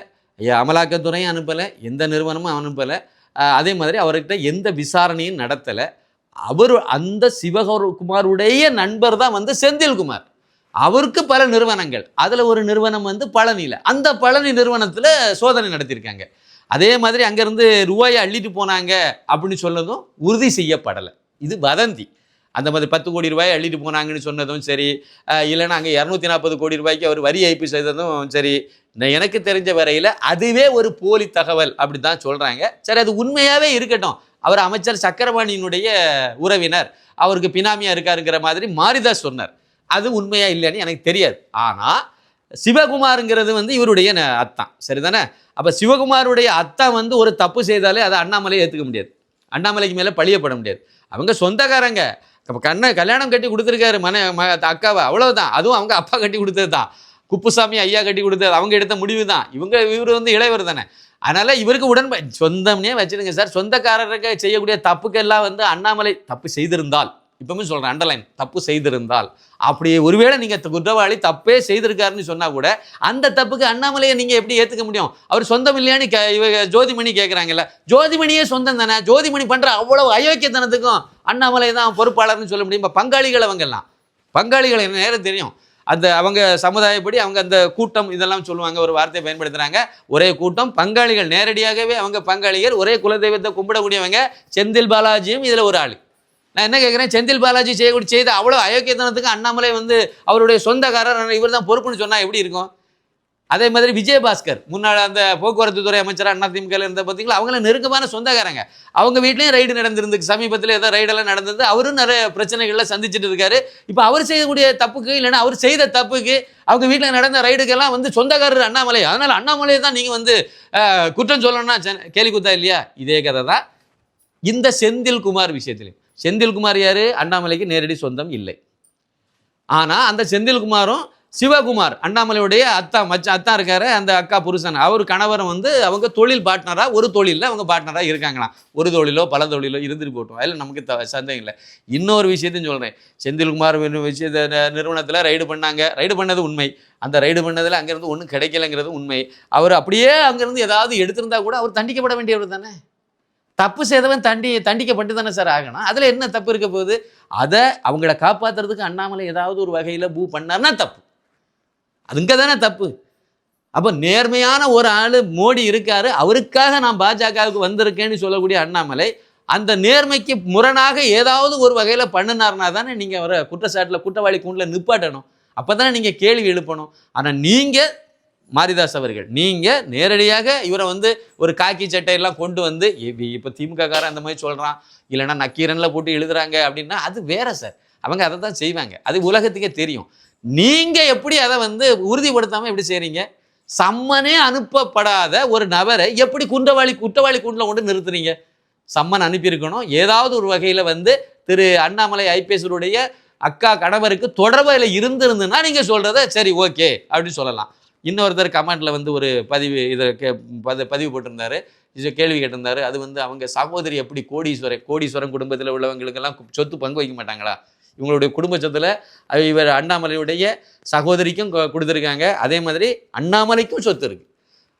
அமலாக்கத்துறையும் அனுப்பலை. எந்த நிறுவனமும் அனுப்பலை. அதே மாதிரி அவர்கிட்ட எந்த விசாரணையும் நடத்தலை. அவர் அந்த சிவகுமாருடைய நண்பர் தான் வந்து செந்தில்குமார். அவருக்கு பல நிறுவனங்கள். அதில் ஒரு நிறுவனம் வந்து பழனியில். அந்த பழனி நிறுவனத்தில் சோதனை நடத்தியிருக்காங்க அதே மாதிரி அங்கேருந்து ரூபாயை அள்ளிட்டு போனாங்க அப்படின்னு சொன்னதும் உறுதி செய்யப்படலை. இது வதந்தி. அந்த மாதிரி பத்து கோடி ரூபாய் அள்ளிட்டு போனாங்கன்னு சொன்னதும் சரி. அஹ் இல்லைன்னா அங்கே இரநூத்தி நாற்பது கோடி ரூபாய்க்கு அவர் வரி ஏய்ப்பு செய்ததும் சரி. நான் எனக்கு தெரிஞ்ச வரையில் அதுவே ஒரு போலி தகவல் அப்படி தான் சொல்கிறாங்க சரி அது உண்மையாகவே இருக்கட்டும். அவர் அமைச்சர் சக்கரபாணியினுடைய உறவினர் அவருக்கு பினாமியா இருக்காருங்கிற மாதிரி மாரிதாஸ் சொன்னார். அது உண்மையாக இல்லைன்னு எனக்கு தெரியாது. ஆனால் சிவகுமாருங்கிறது வந்து இவருடைய அத்தான் சரிதானே? அப்போ சிவகுமாருடைய அத்தான் வந்து ஒரு தப்பு செய்தாலே அதை அண்ணாமலையை ஏற்றுக்க முடியாது. அண்ணாமலைக்கு மேலே பழியப்பட முடியாது. அவங்க சொந்தக்காரங்க. இப்போ கண்ணை கல்யாணம் கட்டி கொடுத்துருக்காரு மன ம அக்காவை. அவ்வளோதான் அதுவும் அவங்க அப்பா கட்டி கொடுத்தது தான் குப்புசாமி ஐயா கட்டி கொடுத்தது. அவங்க எடுத்த முடிவு தான் இவங்க இவர் வந்து இளையவர் தானே. அதனால் இவருக்கு உடன்ப சொந்தம்னே வச்சுருங்க சார். சொந்தக்காரருக்கு செய்யக்கூடிய தப்புக்கெல்லாம் வந்து அண்ணாமலை தப்பு செய்திருந்தால் இப்பவுமே சொல்கிறேன் அண்டர்லைன் தப்பு செய்திருந்தால். அப்படி ஒருவேளை நீங்கள் குற்றவாளி தப்பே செய்திருக்காருன்னு சொன்னால் கூட அந்த தப்புக்கு அண்ணாமலையை நீங்கள் எப்படி ஏற்றுக்க முடியும்? அவர் சொந்தம் இல்லையான்னு கே- இவங்க ஜோதிமணி கேட்குறாங்கல்ல ஜோதிமணியே சொந்தம் தானே? ஜோதிமணி பண்ணுற அவ்வளோ அயோக்கியத்தனத்துக்கும் அண்ணாமலை தான் பொறுப்பாளர்னு சொல்ல முடியும். இப்போ பங்காளிகள் அவங்கெல்லாம். பங்காளிகள் என்ன நேரம் தெரியும். அந்த அவங்க சமுதாயப்படி அவங்க அந்த கூட்டம் இதெல்லாம் சொல்லுவாங்க ஒரு வார்த்தையை பயன்படுத்துறாங்க. ஒரே கூட்டம் பங்காளிகள் நேரடியாகவே அவங்க பங்காளிகள் ஒரே குலதெய்வத்தை கும்பிடக்கூடியவங்க செந்தில் பாலாஜியும் இதில் ஒரு ஆள். நான் என்ன கேட்குறேன் செந்தில் பாலாஜி செய்யக்கூடிய செய்த அவ்வளோ அயோக்கியத்தனத்துக்கு அண்ணாமலை வந்து அவருடைய சொந்தக்காரர் இவர் தான் பொறுப்புன்னு சொன்னால் எப்படி இருக்கும்? அதே மாதிரி விஜயபாஸ்கர் முன்னாள் அந்த போக்குவரத்து துறை அமைச்சர் அண்ணா திமுக இருந்த பார்த்தீங்களா அவங்கள நெருக்கமான சொந்தக்காரங்க. அவங்க வீட்லேயும் ரைடு நடந்திருந்து சமீபத்தில் ஏதோ ரைடெல்லாம் நடந்தது. அவரும் நிறைய பிரச்சனைகள்லாம் சந்திச்சுட்டு இருக்காரு. இப்போ அவர் செய்யக்கூடிய தப்புக்கு இல்லைன்னா அவர் செய்த தப்புக்கு அவங்க வீட்டில் நடந்த ரைடுக்கெல்லாம் வந்து சொந்தக்காரர் அண்ணாமலை. அதனால அண்ணாமலையை தான் நீங்கள் வந்து குற்றம் சொல்லணும்னா சென்- கேலி குத்தா இல்லையா? இதே கதை தான் இந்த செந்தில் குமார் விஷயத்திலையும் செந்தில்குமார் யார் அண்ணாமலைக்கு நேரடி சொந்தம் இல்லை. ஆனால் அந்த செந்தில்குமாரும் சிவகுமார் அண்ணாமலையுடைய அத்தா மச்ச அத்தா இருக்காரு அந்த அக்கா புருஷன். அவர் கணவரும் வந்து அவங்க தொழில் பார்ட்னராக ஒரு தொழிலில் அவங்க பாட்னராக இருக்காங்களாம். ஒரு தொழிலோ பல தொழிலோ இருந்துட்டு போட்டோம் அதில் நமக்கு த சந்தேகம் இல்லை. இன்னொரு விஷயத்தையும் சொல்கிறேன் செந்தில்குமார் விஷயத்த நிறுவனத்தில் ரைடு பண்ணாங்க. ரைடு பண்ணது உண்மை. அந்த ரைடு பண்ணதில் அங்கேருந்து ஒன்றும் கிடைக்கலங்கிறது உண்மை. அவர் அப்படியே அங்கேருந்து ஏதாவது எடுத்திருந்தா கூட அவர் தண்டிக்கப்பட வேண்டியவர் தானே? தப்பு செய்தவன் தண்டி தண்டிக்கப்பட்டு தானே சார் ஆகணும். அதில் என்ன தப்பு இருக்க போகுது? அதை அவங்கள காப்பாற்றுறதுக்கு அண்ணாமலை ஏதாவது ஒரு வகையில் பூ பண்ணார்னா தப்பு. அதுங்க தானே தப்பு. அப்போ நேர்மையான ஒரு ஆள் மோடி இருக்காரு. அவருக்காக நான் பாஜகவுக்கு வந்திருக்கேன்னு சொல்லக்கூடிய அண்ணாமலை அந்த நேர்மைக்கு முரணாக ஏதாவது ஒரு வகையில் பண்ணினார்னா தானே நீங்கள் அவரை குற்றச்சாட்டில் குற்றவாளி கூண்டில் நிப்பாட்டணும். அப்போ தானே நீங்கள் கேள்வி எழுப்பணும். ஆனால் நீங்கள் மாரிதாஸ் அவர்கள். நீங்கள் நேரடியாக இவரை வந்து ஒரு காக்கி சட்டையெல்லாம் கொண்டு வந்து இப்போ திமுகக்காரன் அந்த மாதிரி சொல்கிறான் இல்லைன்னா நக்கீரனில் போட்டு எழுதுறாங்க அப்படின்னா அது வேற சார். அவங்க அதை தான் செய்வாங்க. அது உலகத்துக்கே தெரியும். நீங்கள் எப்படி அதை வந்து உறுதிப்படுத்தாமல் எப்படி செய்கிறீங்க சம்மனே அனுப்பப்படாத ஒரு நபரை எப்படி குற்றவாளி குற்றவாளி கூண்டில் கொண்டு நிறுத்துறீங்க? சம்மன் அனுப்பியிருக்கணும். ஏதாவது ஒரு வகையில் வந்து திரு அண்ணாமலை ஐபிஎஸ்வருடைய அக்கா கணவருக்கு தொடர்பில் இருந்திருந்துன்னா நீங்கள் சொல்கிறத சரி ஓகே அப்படின்னு சொல்லலாம். இன்னொருத்தர் கமெண்ட்ல வந்து ஒரு பதிவு இதை கே பதி பதிவு போட்டிருந்தாரு. இது கேள்வி கேட்டிருந்தாரு. அது வந்து அவங்க சகோதரி எப்படி கோடீஸ்வரன் கோடீஸ்வரன் குடும்பத்தில் உள்ளவங்களுக்கெல்லாம் சொத்து பங்கு வைக்க மாட்டாங்களா? இவங்களுடைய குடும்ப சொத்துல இவர் அண்ணாமலையுடைய சகோதரிக்கும் கொடுத்துருக்காங்க. அதே மாதிரி அண்ணாமலைக்கும் சொத்து இருக்குது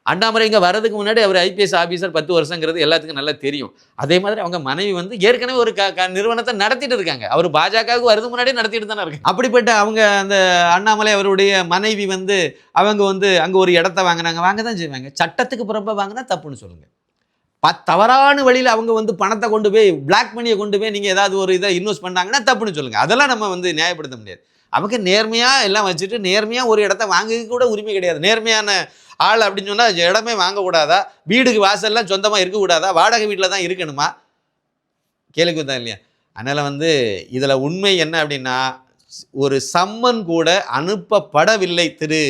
அண்ணாமலை இங்கே வர்றதுக்கு முன்னாடி அவர் ஐபிஎஸ் ஆஃபீஸர் பத்து வருஷங்கிறது எல்லாத்துக்கும் நல்லா தெரியும். அதே மாதிரி அவங்க மனைவி வந்து ஏற்கனவே ஒரு க க- நிறுவனத்தை நடத்திட்டு இருக்காங்க. அவர் பாஜகவுக்கு வரதுக்கு முன்னாடி நடத்திட்டு தானே இருக்கு அப்படிப்பட்ட அவங்க அந்த அண்ணாமலை அவருடைய மனைவி வந்து அவங்க வந்து அங்கே ஒரு இடத்த வாங்கினாங்க. வாங்க தான் செய்வாங்க. சட்டத்துக்கு புறம்பா வாங்கினா தப்புன்னு சொல்லுங்கள் ப தவறான வழியில் அவங்க வந்து பணத்தை கொண்டு போய் பிளாக் மணியை கொண்டு போய் நீங்கள் ஏதாவது ஒரு இதை இன்வெஸ்ட் பண்ணாங்கன்னா தப்புன்னு சொல்லுங்கள் அதெல்லாம் நம்ம வந்து நியாயப்படுத்த முடியாது. நமக்கு நேர்மையாக எல்லாம் வச்சுட்டு நேர்மையாக ஒரு இடத்த வாங்க கூட உரிமை கிடையாது. நேர்மையான ஆள் அப்படின்னு சொன்னால் இடமே வாங்கக்கூடாதா? வீடுக்கு வாசல்லாம் சொந்தமாக இருக்கக்கூடாதா? வாடகை வீட்டில் தான் இருக்கணுமா? கேளுக்கு தான் இல்லையா? அதனால் வந்து இதில் உண்மை என்ன அப்படின்னா ஒரு சம்மன் கூட அனுப்பப்படவில்லை திரு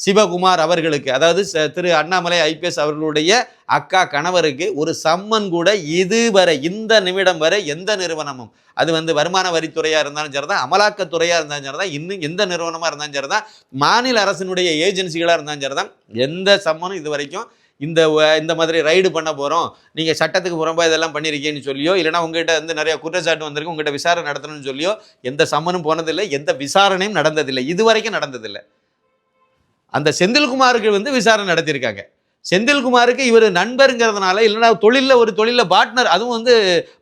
சிவகுமார் அவர்களுக்கு அதாவது ச- திரு அண்ணாமலை ஐபிஎஸ் அவர்களுடைய அக்கா கணவருக்கு ஒரு சம்மன் கூட இதுவரை இந்த நிமிடம் வரை எந்த நிறுவனமும் அது வந்து வருமான வரித்துறையாக இருந்தாலும் சரிதான் அமலாக்கத்துறையாக இருந்தாலும் சரி தான் இன்னும் எந்த நிறுவனமாக இருந்தாலும் சரி தான் மாநில அரசினுடைய ஏஜென்சிகளாக இருந்தாலும் சரி தான் எந்த சம்மனும் இது வரைக்கும் இந்த இந்த மாதிரி ரைடு பண்ண போகிறோம் நீங்கள் சட்டத்துக்கு புறம்பாக இதெல்லாம் பண்ணியிருக்கீங்கன்னு சொல்லியோ இல்லைன்னா உங்ககிட்ட வந்து நிறைய குற்றச்சாட்டு வந்திருக்கு உங்கள்கிட்ட விசாரணை நடத்தணும்னு சொல்லியோ எந்த சம்மனும் போனதில்லை எந்த விசாரணையும் நடந்ததில்லை இது வரைக்கும் நடந்ததில்லை. அந்த செந்தில்குமாருக்கு வந்து விசாரணை நடத்தியிருக்காங்க. செந்தில்குமாருக்கு இவர் நண்பருங்கிறதுனால இல்லைனா தொழிலில் ஒரு தொழிலில் பார்ட்னர் அதுவும் வந்து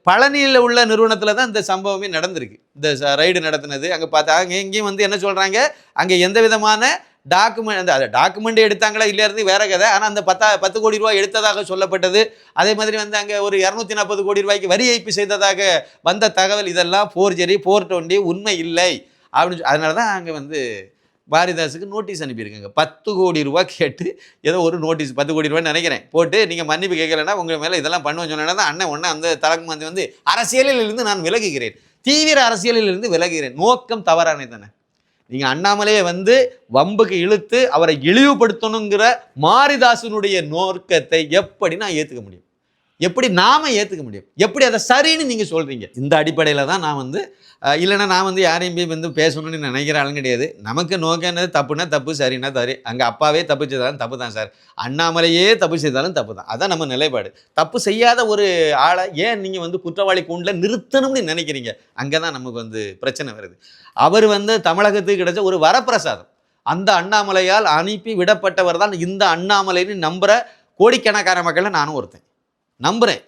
பழனியில் உள்ள நிறுவனத்தில் தான் இந்த சம்பவமே நடந்திருக்கு. இந்த ரைடு நடத்தினது. அங்கே பார்த்தா அங்கே எங்கேயும் வந்து என்ன சொல்கிறாங்க அங்கே எந்த விதமான டாக்குமெண்ட் அந்த டாக்குமெண்ட் எடுத்தாங்களா இல்லையா இருந்து வேற கதை. ஆனால் அந்த பத்தா பத்து கோடி ரூபாய் எடுத்ததாக சொல்லப்பட்டது. அதே மாதிரி வந்து அங்கே ஒரு இரநூத்தி நாற்பது கோடி ரூபாய்க்கு வரி ஏய்ப்பு செய்ததாக வந்த தகவல் இதெல்லாம் போர்ஜரி ஃபோர் டொண்டி உண்மை இல்லை. அப்படின்னு அதனால தான் அங்கே வந்து பாரதிதாஸுக்கு நோட்டீஸ் அனுப்பியிருக்காங்க. பத்து கோடி ரூபா கேட்டு ஏதோ ஒரு நோட்டீஸ் பத்து கோடி ரூபான்னு நினைக்கிறேன். போட்டு நீங்கள் மன்னிப்பு கேட்கலன்னா உங்கள் மேலே இதெல்லாம் பண்ணுவேன் சொன்னா தான் அண்ணன் ஒன்று அந்த தலக்கு வந்து வந்து அரசியலில் இருந்து நான் விலகுகிறேன். தீவிர அரசியலில் இருந்து விலகுகிறேன். நோக்கம் தவறானே தானே. நீங்கள் அண்ணாமலையை வந்து வம்புக்கு இழுத்து அவரை இழிவுபடுத்தணுங்கிற மாரிதாசனுடைய நோக்கத்தை எப்படி நான் ஏற்றுக்க முடியும்? எப்படி நாம ஏற்றுக்க முடியும்? எப்படி அதை சரின்னு நீங்கள் சொல்கிறீங்க இந்த அடிப்படையில் தான் நான் வந்து இல்லைன்னா நான் வந்து யாரையும் போய் வந்து பேசணும்னு நினைக்கிற ஆளும் கிடையாது. நமக்கு நோக்கினது தப்புனா தப்பு சரின்னா தரு அங்கே அப்பாவே தப்பு செய்தாலும் தப்பு தான் சார். அண்ணாமலையே தப்பு செய்தாலும் தப்பு தான். அதான் நம்ம நிலைப்பாடு. தப்பு செய்யாத ஒரு ஆளை ஏன் நீங்கள் வந்து குற்றவாளி கூண்டில் நிறுத்தணும்னு நினைக்கிறீங்க? அங்கே தான் நமக்கு வந்து பிரச்சனை வருது. அவர் வந்து தமிழகத்துக்கு கிடைச்ச ஒரு வரப்பிரசாதம். அந்த அண்ணாமலையால் அனுப்பி விடப்பட்டவர் தான் இந்த அண்ணாமலைன்னு நம்புகிற கோடிக்கணக்கான மக்களை நானும் ஒருத்தன். நம்புகிறேன்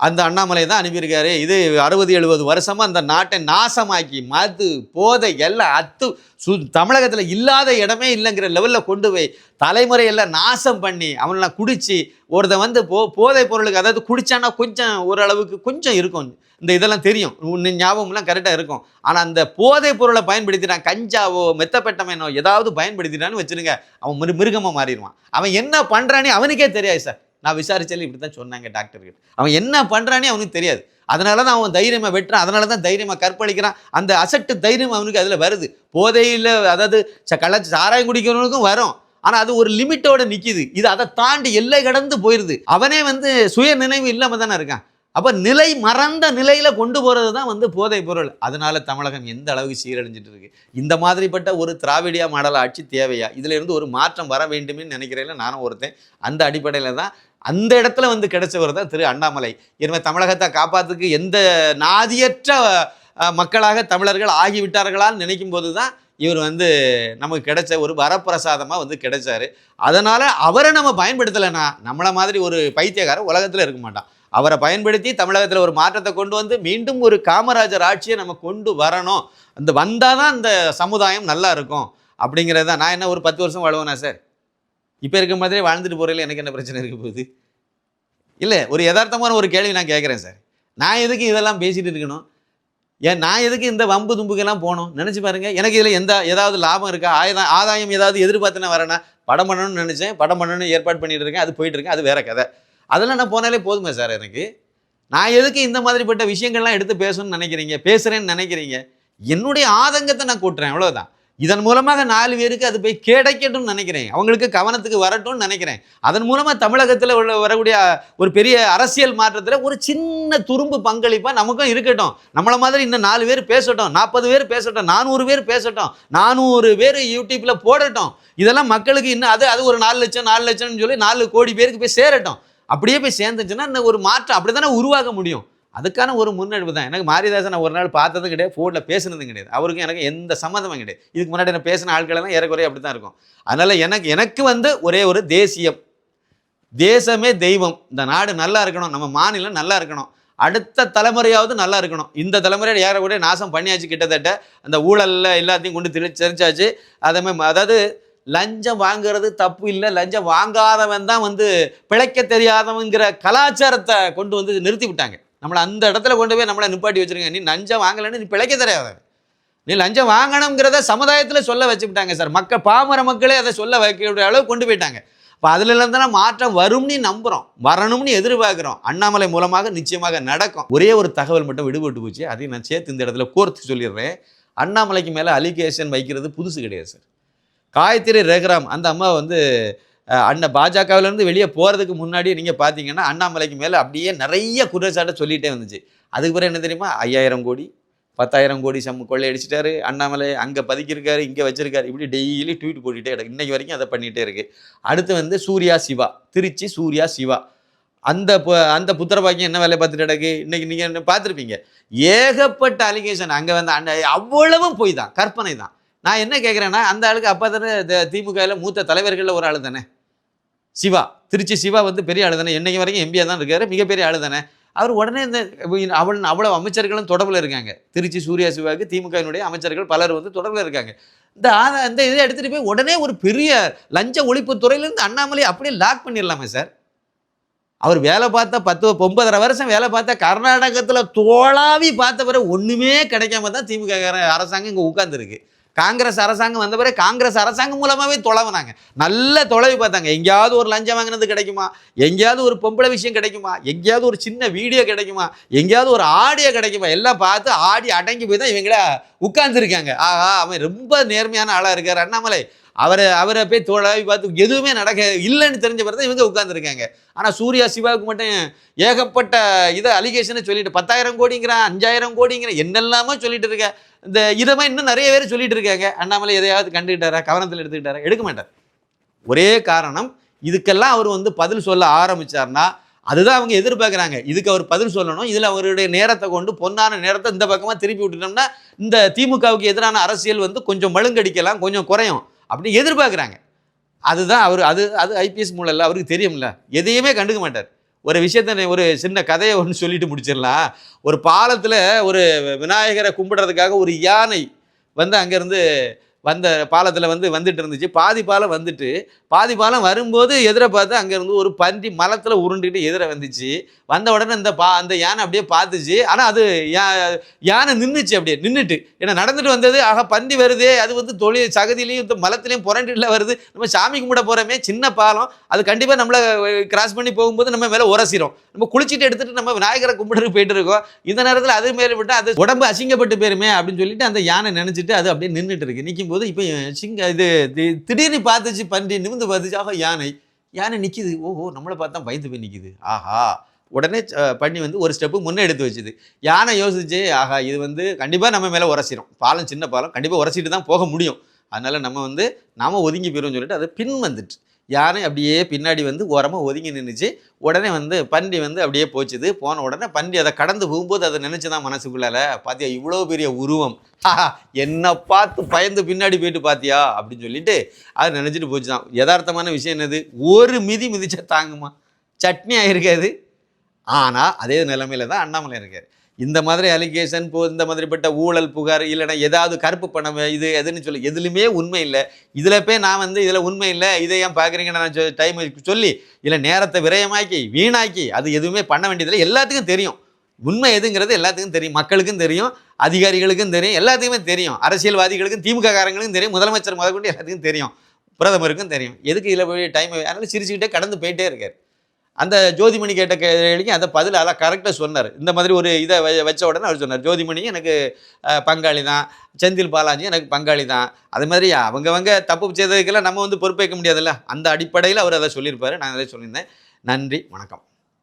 அந்த அண்ணாமலை தான் அனுப்பியிருக்காரு. இது அறுபது எழுபது வருஷமாக அந்த நாட்டை நாசமாக்கி மது போதை எல்லாம் அத்து சு தமிழகத்தில் இல்லாத இடமே இல்லைங்கிற லெவலில் கொண்டு போய் தலைமுறையெல்லாம் நாசம் பண்ணி அவனெல்லாம் குடித்து ஒருத்தன் வந்து போ போதைப் பொருளுக்கு அதாவது குடித்தான்னா கொஞ்சம் ஓரளவுக்கு கொஞ்சம் இருக்கும். இந்த இதெல்லாம் தெரியும். உன் ஞாபகம்லாம் கரெக்டாக இருக்கும். ஆனால் அந்த போதைப் பொருளை பயன்படுத்திட்டான் கஞ்சாவோ மெத்தப்பெட்டமேனோ ஏதாவது பயன்படுத்திட்டான்னு வச்சுருங்க. அவன் மிரு மிருகமாக மாறிடுவான். அவன் என்ன பண்ணுறானே அவனுக்கே தெரியாது சார். நான் விசாரிச்சாலும் இப்படி தான் சொன்னாங்க டாக்டர்கிட்ட அவன் என்ன பண்ணுறானே அவனுக்கு தெரியாது. அதனால தான் அவன் தைரியமாக வெட்டுறான். அதனால தான் தைரியமாக கற்பழிக்கிறான். அந்த அசட்டு தைரியம் அவனுக்கு அதில் வருது. போதையில் அதாவது ச கள்ள சாராயம் குடிக்கிறவனுக்கும் வரும். ஆனால் அது ஒரு லிமிட்டோட நிற்கிது இது அதை தாண்டி எல்லை கடந்து போயிடுது அவனே வந்து சுய நினைவு இல்லாமல் தானே இருக்கான். அப்போ நிலை மறந்த நிலையில் கொண்டு போகிறது தான் வந்து போதைப் பொருள். அதனால தமிழகம் எந்த அளவுக்கு சீரழிஞ்சிட்டு இருக்கு? இந்த மாதிரிப்பட்ட ஒரு திராவிடியா மாடல் ஆட்சி தேவையா? இதுலேருந்து ஒரு மாற்றம் வர வேண்டும்னு நினைக்கிறேன் நானும் ஒருத்தன். அந்த அடிப்படையில் தான் அந்த இடத்துல வந்து கிடைச்சவர் தான் திரு அண்ணாமலை. எனவே தமிழகத்தை காப்பாத்துக்கு எந்த நாதியற்ற மக்களாக தமிழர்கள் ஆகிவிட்டார்களான்னு நினைக்கும் போது தான் இவர் வந்து நமக்கு கிடைச்ச ஒரு வரப்பிரசாதமாக வந்து கிடைச்சாரு. அதனால் அவரை நம்ம பயன்படுத்தலைன்னா நம்மளை மாதிரி ஒரு பைத்தியக்காரன் உலகத்தில் இருக்க மாட்டான். அவரை பயன்படுத்தி தமிழகத்தில் ஒரு மாற்றத்தை கொண்டு வந்து மீண்டும் ஒரு காமராஜர் ஆட்சியை நம்ம கொண்டு வரணும். அந்த வந்தால் தான் அந்த சமுதாயம் நல்லா இருக்கும். அப்படிங்கிறது தான் நான் என்ன ஒரு பத்து வருஷம் வாழ்வேனா சார்? இப்போ இருக்க மாதிரியே வாழ்ந்துட்டு போகிறதுல எனக்கு என்ன பிரச்சனை இருக்க போகுது? இல்லை ஒரு யதார்த்தமான ஒரு கேள்வி நான் கேட்குறேன் சார் நான் எதுக்கு இதெல்லாம் பேசிகிட்டு இருக்கணும்? ஏன் நான் எதுக்கு இந்த வம்பு தும்புக்கெல்லாம் போகணும்? நினச்சி பாருங்கள் எனக்கு இதில் எந்த ஏதாவது லாபம் இருக்கா? ஆயுதம் ஆதாயம் ஏதாவது எதிர்பார்த்து நான் வரேன்னா படம் பண்ணணும்னு நினச்சேன். படம் பண்ணணும்னு ஏற்பாடு பண்ணிட்டு இருக்கேன். அது போயிட்டு இருக்கேன் அது வேற கதை. அதெல்லாம் நான் போனாலே போதுமே சார் எனக்கு? நான் எதுக்கு இந்த மாதிரிப்பட்ட விஷயங்கள்லாம் எடுத்து பேசணும்னு நினைக்கிறீங்க? பேசுகிறேன்னு நினைக்கிறீங்க? என்னுடைய ஆதங்கத்தை நான் கூட்டுறேன். அவ்வளோதான் இதன் மூலமாக நாலு பேருக்கு அது போய் கிடைக்கட்டும்னு நினைக்கிறேன். அவங்களுக்கு கவனத்துக்கு வரட்டும்னு நினைக்கிறேன். அதன் மூலமாக தமிழகத்தில் உள்ள வரக்கூடிய ஒரு பெரிய அரசியல் மாற்றத்தில் ஒரு சின்ன துரும்பு பங்களிப்பாக நமக்கும் இருக்கட்டும். நம்மளை மாதிரி இன்னும் நாலு பேர் பேசட்டும். நாற்பது பேர் பேசட்டும். நானூறு பேர் பேசட்டும். நானூறு பேர் யூடியூப்பில் போடட்டும். இதெல்லாம் மக்களுக்கு இன்னும் அது அது ஒரு நாலு லட்சம் நாலு லட்சம்னு சொல்லி நாலு கோடி பேருக்கு போய் சேரட்டும். அப்படியே போய் சேர்ந்துச்சுன்னா இந்த ஒரு மாற்றம் அப்படி தானே உருவாக முடியும்? அதுக்கான ஒரு முன்னெடுப்பு தான். எனக்கு மாரிதாசன் நான் ஒரு நாள் பார்த்ததும் கிடையாது ஃபோனில் பேசுனதும் கிடையாது. அவருக்கும் எனக்கு எந்த சம்மந்தமும் கிடையாது. இதுக்கு முன்னாடி நான் பேசின ஆட்கள் எல்லாம் ஏறக்குறைய அப்படி தான் இருக்கும். அதனால் எனக்கு எனக்கு வந்து ஒரே ஒரு தேசியம். தேசமே தெய்வம். இந்த நாடு நல்லா இருக்கணும் நம்ம மாநிலம் நல்லா இருக்கணும். அடுத்த தலைமுறையாவது நல்லா இருக்கணும். இந்த தலைமுறையில் ஏறக்கூடிய நாசம் பண்ணியாச்சு கிட்டத்தட்ட. அந்த ஊழலில் எல்லாத்தையும் கொண்டு திரி தெரிஞ்சாச்சு. அதே மாதிரி அதாவது லஞ்சம் வாங்குறது தப்பு இல்லை. லஞ்சம் வாங்காதவன் தான் வந்து பிழைக்க தெரியாதவங்கிற கலாச்சாரத்தை கொண்டு வந்து நிறுத்தி விட்டாங்க. நம்மளை அந்த இடத்துல கொண்டு போய் நம்மளை நிப்பாட்டி வச்சிருங்க. நீ லஞ்சம் வாங்கலைன்னு நீ பிழைக்க தெரியாது நீ லஞ்சம் வாங்கணுங்கிறத சமுதாயத்தில் சொல்ல வச்சுக்கிட்டாங்க சார். மக்கள் பாமர மக்களே அதை சொல்ல வைக்கக்கூடிய அளவு கொண்டு போயிட்டாங்க. இப்போ அதுலேருந்து தான் மாற்றம் வரும்னு நம்புகிறோம் வரணும்னு எதிர்பார்க்குறோம். அண்ணாமலை மூலமாக நிச்சயமாக நடக்கும். ஒரே ஒரு தகவல் மட்டும் விடுபட்டு போச்சு. அதையும் நான் சேர்த்து இந்த இடத்துல கோர்த்து சொல்லிடுறேன். அண்ணாமலைக்கு மேலே அலிகேஷன் வைக்கிறது புதுசு கிடையாது சார். காயத்ரி ரேகராம் அந்த அம்மா வந்து அண்ணன் பாஜகவிலேருந்து வெளியே போகிறதுக்கு முன்னாடி நீங்கள் பார்த்தீங்கன்னா அண்ணாமலைக்கு மேலே அப்படியே நிறைய குற்றச்சாட்டை சொல்லிகிட்டே வந்துச்சு அதுக்கு பிறகு என்ன தெரியுமா? ஐயாயிரம் கோடி பத்தாயிரம் கோடி சம் கொள்ளையடிச்சிட்டாரு அண்ணாமலை அங்கே பதுக்கியிருக்காரு இங்கே வச்சிருக்காரு. இப்படி டெய்லி ட்வீட் போட்டுகிட்டே கிடக்கு. இன்னைக்கு வரைக்கும் அதை பண்ணிகிட்டே இருக்கு. அடுத்து வந்து சூர்யா சிவா. திருச்சி சூர்யா சிவா. அந்த அந்த புத்திரபாக்கியம் என்ன வேலை பார்த்துட்டு கிடக்கு? இன்னைக்கு நீங்கள் பார்த்துருப்பீங்க? ஏகப்பட்ட அலிகேஷன் அங்கே வந்து அண்ண அவ்வளவும் போய் தான். கற்பனை தான். நான் என்ன கேட்குறேன்னா அந்த ஆளுக்கு அப்பா தானே திமுகவில் மூத்த தலைவர்களில் ஒரு ஆள் தானே? சிவா திருச்சி சிவா வந்து பெரிய ஆளு தானே. என்னைக்கு வரைக்கும் எம்பியாக தான் இருக்காரு. மிகப்பெரிய ஆளு தானே. அவர் உடனே இந்த அவள் அவ்வளோ அமைச்சர்களும் தொடர்பில் இருக்காங்க. திருச்சி சூர்யா சிவாவுக்கு திமுகவினுடைய அமைச்சர்கள் பலர் வந்து தொடர்பில் இருக்காங்க. இந்த ஆத இந்த இதை எடுத்துகிட்டு போய் உடனே ஒரு பெரிய லஞ்ச ஒழிப்பு துறையிலேருந்து அண்ணாமலை அப்படியே லாக் பண்ணிடலாமே சார். அவர் வேலை பார்த்தா பத்து ஒன்பதரை வருஷம் வேலை பார்த்தா கர்நாடகத்தில் தோளாவி பார்த்த பிறகு ஒன்றுமே கிடைக்காம தான் திமுக அரசாங்கம் இங்கே உட்காந்துருக்கு காங்கிரஸ் அரசாங்கம் வந்த பிறகு காங்கிரஸ் அரசாங்கம் மூலமாகவே தொலைவுனாங்க. நல்ல தொலைவு பார்த்தாங்க. எங்கேயாவது ஒரு லஞ்சம் வாங்கினது கிடைக்குமா? எங்கேயாவது ஒரு பொம்பளை விஷயம் கிடைக்குமா? எங்கேயாவது ஒரு சின்ன வீடியோ கிடைக்குமா? எங்கேயாவது ஒரு ஆடியோ கிடைக்குமா? எல்லாம் பார்த்து ஆடி அடங்கி போய் தான் இவங்கள உட்கார்ந்துருக்காங்க. ஆஹா அவன் ரொம்ப நேர்மையான ஆளாக இருக்கார். அண்ணாமலை அவரை அவரை போய் தொலைவி பார்த்து எதுவுமே நடக்க இல்லைன்னு தெரிஞ்ச பிறகு தான் இவங்க உட்காந்துருக்காங்க ஆனால் சூர்யா சிவாவுக்கு மட்டும் ஏகப்பட்ட இதை அலிகேஷனை சொல்லிட்டு பத்தாயிரம் கோடிங்கிறான் அஞ்சாயிரம் கோடிங்கிறான் என்னெல்லாமோ சொல்லிட்டு இருக்க. இந்த இதமாக இன்னும் நிறைய பேர் சொல்லிட்டு இருக்காங்க. அண்ணாமலை எதையாவது கண்டுக்கிட்டாரா கவனத்தில் எடுத்துக்கிட்டாரா? எடுக்க மாட்டார். ஒரே காரணம் இதுக்கெல்லாம் அவர் வந்து பதில் சொல்ல ஆரம்பிச்சார்னா அதுதான் அவங்க எதிர்பார்க்குறாங்க. இதுக்கு அவர் பதில் சொல்லணும். இதில் அவருடைய நேரத்தை கொண்டு பொன்னான நேரத்தை இந்த பக்கமாக திருப்பி விட்டுட்டோம்னா இந்த திமுகவுக்கு எதிரான அரசியல் வந்து கொஞ்சம் மழுங்கடிக்கலாம் கொஞ்சம் குறையும். அப்படி எதிர்பார்க்குறாங்க. அதுதான் அவர் அது அது ஐபிஎஸ் மூலம் இல்லை அவருக்கு தெரியும்ல. எதையுமே கண்டுக்க மாட்டார். ஒரு விஷயத்த ஒரு சின்ன கதையை ஒன்று சொல்லிட்டு முடிச்சிடலாம். ஒரு பாலத்தில் ஒரு விநாயகரை கும்பிடுறதுக்காக ஒரு யானை வந்து அங்கேருந்து வந்த பாலத்தில் வந்து வந்துட்டு இருந்துச்சு பாதி பாலம் வந்துட்டு பாதி பாலம் வரும்போது எதிரை பார்த்து அங்கேருந்து ஒரு பன்றி மலத்தில் உருண்டுக்கிட்டு எதிர வந்துச்சு. வந்த உடனே இந்த பா அந்த யானை அப்படியே பார்த்துச்சு. ஆனால் அது யா- யானை நின்றுச்சு அப்படியே நின்றுட்டு ஏன்னா நடந்துட்டு வந்தது ஆக பன்றி வருதே அது வந்து தொழில் சகதியிலையும் இந்த மலத்துலேயும் புரண்டுல வருது. நம்ம சாமி கும்பிட போகிறோமே சின்ன பாலம். அது கண்டிப்பாக நம்மளை கிராஸ் பண்ணி போகும்போது நம்ம மேலே உரசிடும் நம்ம குளிச்சுட்டு எடுத்துட்டு நம்ம விநாயகரை கும்பிட்டு போயிட்டு இருக்கோம். இந்த நேரத்தில் அது மேலே விட்டால் அது உடம்பு அசிங்கப்பட்டு போயிருமே அப்படின்னு சொல்லிட்டு அந்த யானை நினைச்சிட்டு அது அப்படியே நின்றுட்டு இருக்கு. நிற்கும் போது இப்போ சிங்க இது தி- திடீர்னு பார்த்துச்சு பன்றி நிமிந்து பார்த்துச்சு ஆஹா யானை. யானை நிற்கிது ஓஹோ நம்மளை பார்த்தா பயந்து போய் நிற்கிது ஆஹா. உடனே பண்ணி வந்து ஒரு ஸ்டெப்பு முன்னே எடுத்து வச்சுது. யானை யோசிச்சு ஆஹா இது வந்து கண்டிப்பாக நம்ம மேலே உரசிடும் பாலம் சின்ன பாலம் கண்டிப்பாக உரசிட்டு தான் போக முடியும். அதனால் நம்ம வந்து நாம் ஒதுங்கி போயிடும்னு சொல்லிட்டு அதை பின் வந்துட்டு யானை அப்படியே பின்னாடி வந்து ஓரமாக ஒதுங்கி நின்றுச்சு உடனே வந்து பன்றி வந்து அப்படியே போச்சுது. போன உடனே பன்றி அதை கடந்து போகும்போது அதை நினச்சி தான் மனசுக்குள்ளால பார்த்தியா இவ்வளோ பெரிய உருவம். ஆஹா, என்னை பார்த்து பயந்து பின்னாடி போயிட்டு பார்த்தியா அப்படின்னு சொல்லிட்டு அது நினச்சிட்டு போச்சு தான் யதார்த்தமான விஷயம் என்னது? ஒரு மிதி மிதிச்சா தாங்குமா? சட்னி ஆகிருக்காது ஆனால் அதே நிலைமையில தான் அண்ணாமலை இருக்கார். இந்த மாதிரி அலிகேஷன் போ இந்த மாதிரிப்பட்ட ஊழல் புகார் இல்லைன்னா ஏதாவது கருப்பு பணம் இது எதுன்னு சொல்லி எதுலையுமே உண்மை இல்லை. இதில் போய் நான் வந்து இதில் உண்மை இல்லை இதை ஏன் பார்க்குறீங்கன்னு நான் டைம் சொல்லி இல்லை நேரத்தை விரயமாக்கி வீணாக்கி அது எதுவுமே பண்ண வேண்டியதில்லை. எல்லாத்துக்கும் தெரியும். உண்மை எதுங்கிறது எல்லாத்துக்கும் தெரியும். மக்களுக்கும் தெரியும் அதிகாரிகளுக்கும் தெரியும் எல்லாத்துக்குமே தெரியும். அரசியல்வாதிகளுக்கும் திமுக காரங்களுக்கும் தெரியும் முதலமைச்சர் முதற்கொண்டு எல்லாத்துக்கும் தெரியும். பிரதமருக்கும் தெரியும். எதுக்கு இதில் போய் டைம் அதனால சிரிச்சுக்கிட்டே கடந்து போயிட்டே இருக்கார். அந்த ஜோதிமணி கேட்ட கேள்விக்கு அந்த பதில் அதெல்லாம் கரெக்டாக சொன்னார். இந்த மாதிரி ஒரு இதை வச்ச உடனே அவர் சொன்னார் ஜோதிமணி எனக்கு பங்காளி தான். செந்தில் பாலாஜி எனக்கு பங்காளி தான். அது மாதிரி அவங்கவங்க தப்பு செய்ததுக்கெல்லாம் நம்ம வந்து பொறுப்பேற்க முடியாதுல்ல. அந்த அடிப்படையில் அவர் அதை சொல்லியிருப்பார். நான் அதை சொல்லியிருந்தேன். நன்றி வணக்கம்.